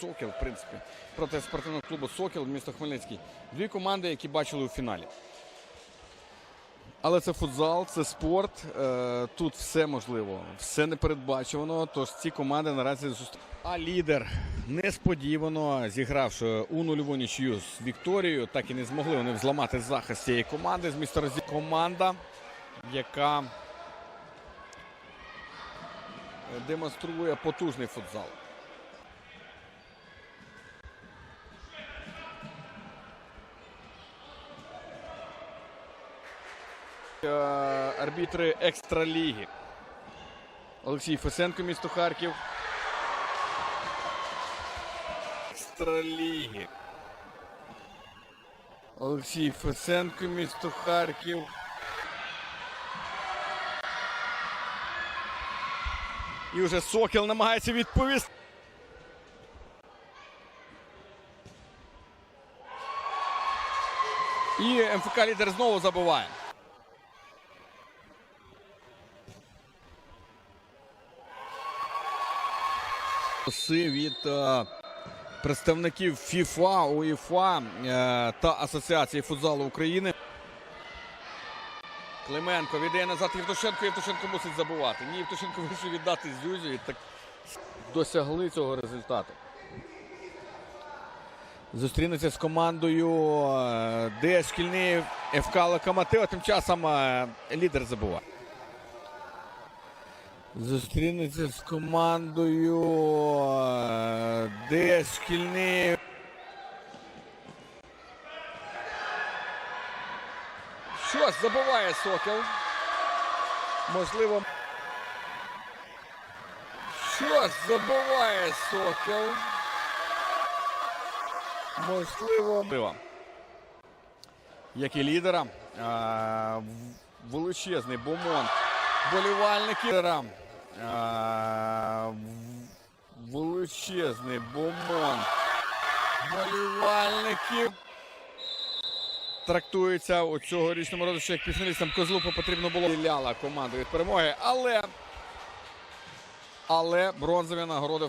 Сокіл, в принципі, проти спортивного клубу Сокіл місто Хмельницький. Дві команди, які бачили у фіналі. Але це футзал, це спорт. Е, Тут все можливо, все непередбачувано. Тож ці команди наразі зустрічаються. А лідер несподівано зігравши у нульову нічию з Вікторією, так і не змогли вони взламати захист цієї команди з міста Розі. Команда, яка демонструє потужний футзал. Арбітри екстраліги. Олексій Фесенко, місто Харків. Екстраліги. Олексій Фесенко, місто Харків. І вже Сокіл намагається відповісти. І МФК лідер знову забуває. Голоси від е, представників ФІФА, УЄФА е, та Асоціації футзалу України. Клименко віддає назад Євтушенко. Євтушенко мусить забувати. Ні, Євтушенко вирішив віддати Зюзю і так досягли цього результату. Зустрінеться з командою, е, де шкільний ФК Локомотив, а тим часом лідер забуває. Зустрінеться з командою, де шкільний. Що ж, забуває Сокіл. Можливо. Що забуває Сокіл. Можливо. Як і лідера. Величезний бомон. Болівальники. Лідера. Величезний бомон. Болівальників. Трактується у цьогорічному родичі як півфіналістам Козлупу потрібно було Ляла команду від перемоги, але але бронзові нагороди